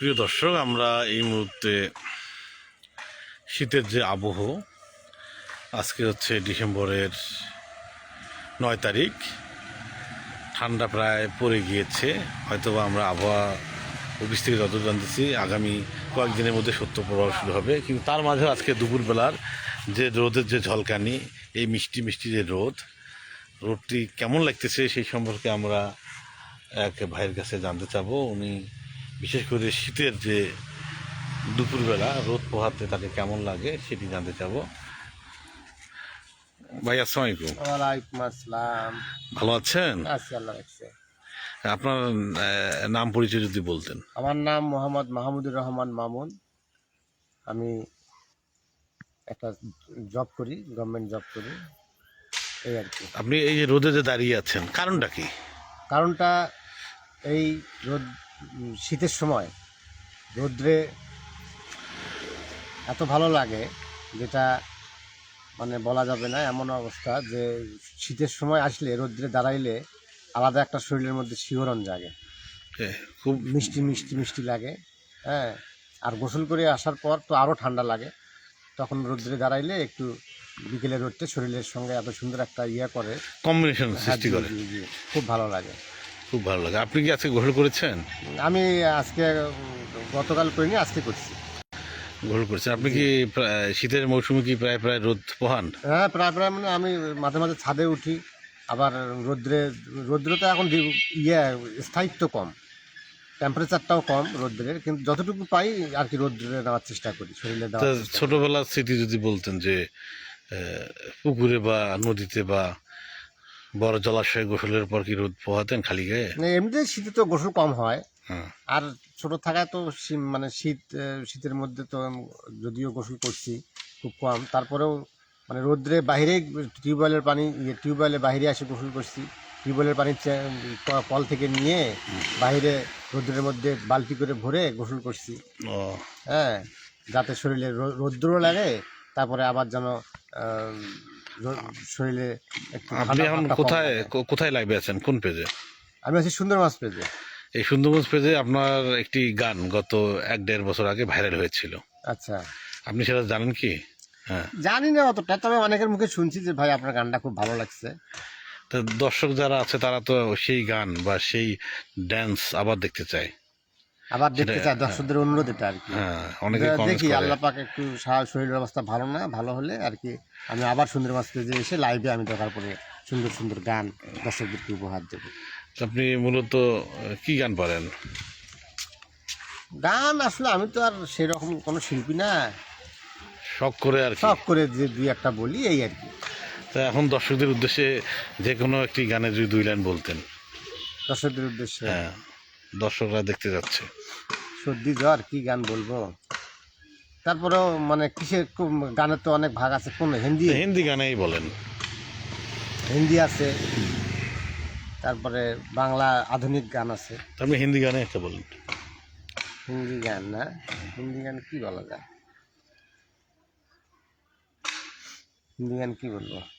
প্রিয় দর্শক, আমরা এই মুহূর্তে শীতের যে আবহ, আজকে হচ্ছে ডিসেম্বরের নয় তারিখ। ঠান্ডা প্রায় পড়ে গিয়েছে, হয়তোবা আমরা আবহাওয়া অফিস থেকে যত জানতেছি, আগামী কয়েকদিনের মধ্যে সত্য প্রভাব শুরু হবে। কিন্তু তার মাঝে আজকে দুপুরবেলার যে রোদের যে ঝলকানি, এই মিষ্টি মিষ্টি যে রোদ, রোদটি কেমন লাগতেছে সেই সম্পর্কে আমরা এক ভাইয়ের কাছে জানতে চাবো। উনি বিশেষ করে শীতের যে দুপুরবেলা রোদ পোহাতে তাকে কেমন লাগে সেটি জানতে চাবো। ভাই আসসালামু আলাইকুম আসসালাম। ভালো আছেন? আছি আল্লাহ রাখছে। আপনার নাম পরিচয় যদি বলতেন। আমার নাম মোহাম্মদ মাহমুদুর রহমান মামুন। আমি একটা জব করি গভর্নমেন্ট জব করি। এই আর কি। আপনি এই যে রোদে যে দাঁড়িয়ে আছেন কারণটা কি? কারণটা এই রোদ শীতের সময় রৌদ্রে এত ভালো লাগে যেটা মানে বলা যাবে না এমন অবস্থা যে শীতের সময় আসলে রৌদ্রে দাঁড়াইলে আলাদা একটা শরীরের মধ্যে শিহরণ জাগে। খুব মিষ্টি মিষ্টি মিষ্টি লাগে হ্যাঁ? আর গোসল করে আসার পর তো আরও ঠান্ডা লাগে। তখন রোদ্রে দাঁড়াইলে একটু বিকেলে রোদতে শরীরের সঙ্গে এত সুন্দর একটা ইয়ে করে। কম্বিনেশন হ্যাঁ, সৃষ্টি করে। খুব ভালো লাগে। খুব ভালো লাগে। আপনি কি আজকে গোসল করেছেন? আমি আজকে গতকাল করিনি আজকে করছি। গোসল করেছেন। আপনি কি শীতের মৌসুমে কি প্রায় প্রায় রোদ পোহান? হ্যাঁ প্রায় প্রায় মানে আমি মাঝে মাঝে ছাদে উঠি আবার রোদ্রে রোদ্রে তো এখন ইয়ে স্থায়িত্ব কম। টেম্পারেচারটাও কম রোদ্রের কিন্তু যতটুকু পাই আর কি রোদ্রে নেওয়ার চেষ্টা করি শরীরে। ছোটবেলার স্মৃতি যদি বলতেন যে পুকুরে বা নদীতে বা বড় জলাশয়ে গোসলের পর কি রোদ পোহাতেন খালি গায়ে? মানে এমনিতে শীতে তো গোসল কম হয়। হ্যাঁ। আর ছোট থাকায় তো মানে শীত শীতের মধ্যে তো যদিও গোসল করছি খুব কম তারপরেও মানে রোদ্রে বাইরে টিউবওয়েলের পানি ইয়ে টিউবওয়েলের বাইরে আসে গোসল করছি। টিউবওয়েলের পানি কল থেকে নিয়ে বাইরে রোদ্রের মধ্যে বালতি করে ভরে গোসল করছি। হ্যাঁ যাতে শরীরে রো- রৌদ্রও লাগে তারপরে আবার যেন শরীরে আপনি এখন কোথায় কোথায় লাইভে আছেন? কোন পেজে আমি আছি সুন্দর মাছ পেজে এই সুন্দরগঞ্জ পেজে আপনার একটি গান গত এক দেড় বছর আগে ভাইরাল হয়েছিল। আচ্ছা। আপনি সেটা জানেন কি? হ্যাঁ। জানি না অতটা তবে অনেকের মুখে শুনছি যে ভাই আপনার গানটা খুব ভালো লাগছে। তো দর্শক যারা আছে তারা তো সেই গান বা সেই ড্যান্স আবার দেখতে চায়। আবার দেখতে চাই দর্শকদের অনুরোধ এটা আর কি। হ্যাঁ দেখি আল্লাহ পাক একটু শরীরের অবস্থা ভালো না ভালো হলে আর কি আমি আবার সুন্দর মাছ পেজে এসে লাইভে আমি দরকার পরে সুন্দর সুন্দর গান দর্শকদেরকে উপহার দেবো। আপনি মূলত কি গান পারেন? গান আসলে আমি তো আর সেরকম কোনো শিল্পী না। শখ করে আর শখ করে যে দুই একটা বলি এই আর কি। তা এখন দর্শকদের উদ্দেশ্যে যে কোনো একটি গানে যদি দুই লাইন বলতেন। দর্শকদের উদ্দেশ্যে? হ্যাঁ। দর্শকরা দেখতে যাচ্ছে। সর্দি জ্বর কি গান বলব? তারপরেও মানে কিসের গানের তো অনেক ভাগ আছে কোন হিন্দি? হিন্দি গানেই বলেন। হিন্দি আছে তারপরে বাংলা আধুনিক গান আছে। তা আপনি হিন্দি গানে একটা বলেন। হিন্দি গান না? হিন্দি গান কি বলা যায়? হিন্দি গান কি বলব?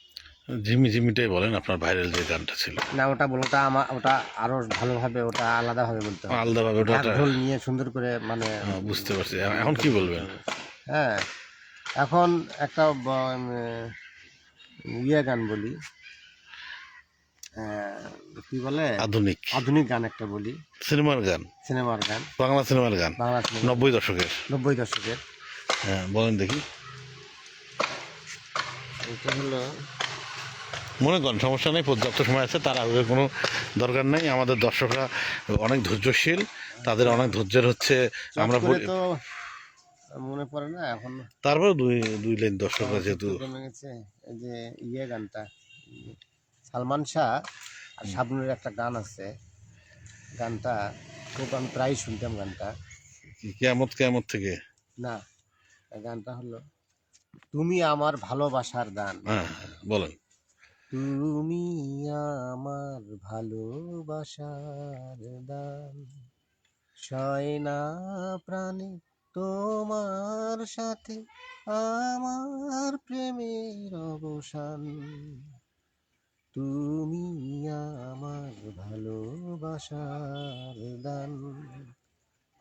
ঝিমি জিমিটাই বলেন আপনার ভাইরাল যে গানটা ছিল। না ওটা বলো ওটা আমার ওটা আরও ভালোভাবে ওটা আলাদাভাবে বলতে হবে। আলাদাভাবে ওটা ঢোল নিয়ে সুন্দর করে মানে হ্যাঁ, বুঝতে পারছি। এখন কি বলবেন? হ্যাঁ এখন একটা ইয়ে গান বলি। কি বলে? আধুনিক। আধুনিক গান একটা বলি। সিনেমার গান। সিনেমার গান। বাংলা সিনেমার গান। বাংলা নব্বই দশকের। নব্বই দশকের। হ্যাঁ বলেন দেখি। এটা হলো মনে করেন সমস্যা নেই পর্যাপ্ত সময় আছে তার আগে কোনো দরকার নেই। আমাদের দর্শকরা অনেক ধৈর্যশীল তাদের অনেক ধৈর্যের হচ্ছে আমরা মনে পড়ে না এখন তারপরে দুই দুই লাইন দর্শকরা যেহেতু যে ইয়ে গানটা সালমান শাহ আর শাবনুরের একটা গান আছে। গানটা খুব আমি প্রায় শুনতাম গানটা। কেমত কেমত থেকে? না গানটা হলো তুমি আমার ভালোবাসার দান। হ্যাঁ বলেন। তুমি আমার ভালোবাসার দান। সয় না প্রাণে তোমার সাথে আমার প্রেমের অবসান। তুমি আমার ভালোবাসার দান।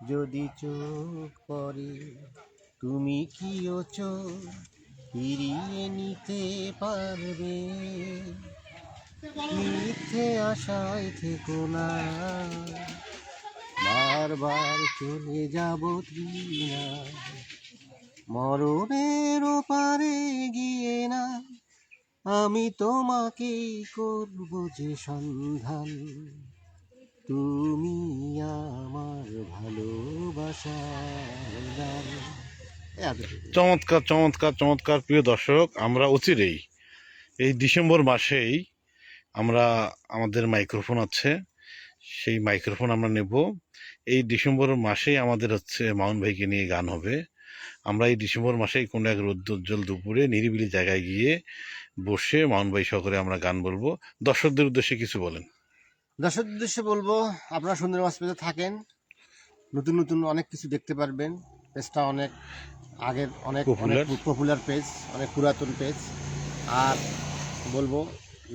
যদি চোখ পড়ে, তুমি কি ও চোখ ফিরিয়ে নিতে পারবে। মিথ্যে আশায় থেকো না। বারবার চলে যাব না মরণের পারে গিয়ে না। আমি তোমাকে করব যে সন্ধান। তুমি চমৎকার চমৎকার চমৎকার প্রিয় দর্শক আমরা অচিরেই এই ডিসেম্বর মাসেই আমরা আমাদের মাইক্রোফোন আছে সেই মাইক্রোফোন আমরা নেব। এই ডিসেম্বর মাসেই আমাদের হচ্ছে মাউন ভাইকে নিয়ে গান হবে। আমরা এই ডিসেম্বর মাসেই কোনো এক রৌদ্রোজ্জ্বল দুপুরে নিরিবিলি জায়গায় গিয়ে বসে মাউন ভাই সহকারে আমরা গান বলব। দর্শকদের উদ্দেশ্যে কিছু বলেন। দর্শক উদ্দেশ্যে বলব আপনারা সুন্দর মাছ পেতে থাকেন। নতুন নতুন অনেক কিছু দেখতে পারবেন। পেজটা অনেক আগের অনেক অনেক পপুলার পেজ অনেক পুরাতন পেজ আর বলব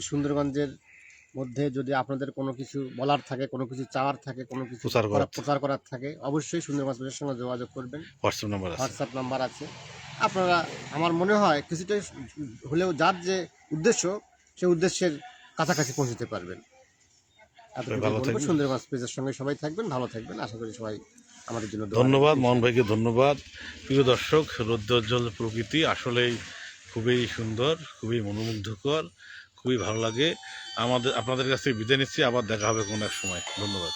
সুন্দরগঞ্জের মধ্যে যদি আপনাদের কোনো কিছু বলার থাকে কোনো কিছু চাওয়ার থাকে কোনো কিছু প্রচার করার থাকে অবশ্যই সুন্দর মাছ পেজের সঙ্গে যোগাযোগ করবেন। হোয়াটসঅ্যাপ নাম্বার আছে। হোয়াটসঅ্যাপ নাম্বার আছে। আপনারা আমার মনে হয় কিছুটা হলেও যার যে উদ্দেশ্য সেই উদ্দেশ্যের কাছাকাছি পৌঁছতে পারবেন। এতটুকু ভালো বলব, সুন্দর মাছ পেজের সঙ্গে সবাই থাকবেন ভালো থাকবেন। আশা করি সবাই আমাদের জন্য ধন্যবাদ। মোহন ভাইকে ধন্যবাদ। প্রিয় দর্শক রৌদ্রোজ্জ্বল প্রকৃতি আসলেই খুবই সুন্দর খুবই মনোমুগ্ধকর খুবই ভালো লাগে। আমাদের আপনাদের কাছ থেকে বিদায় নিচ্ছি আবার দেখা হবে কোনো এক সময়। ধন্যবাদ।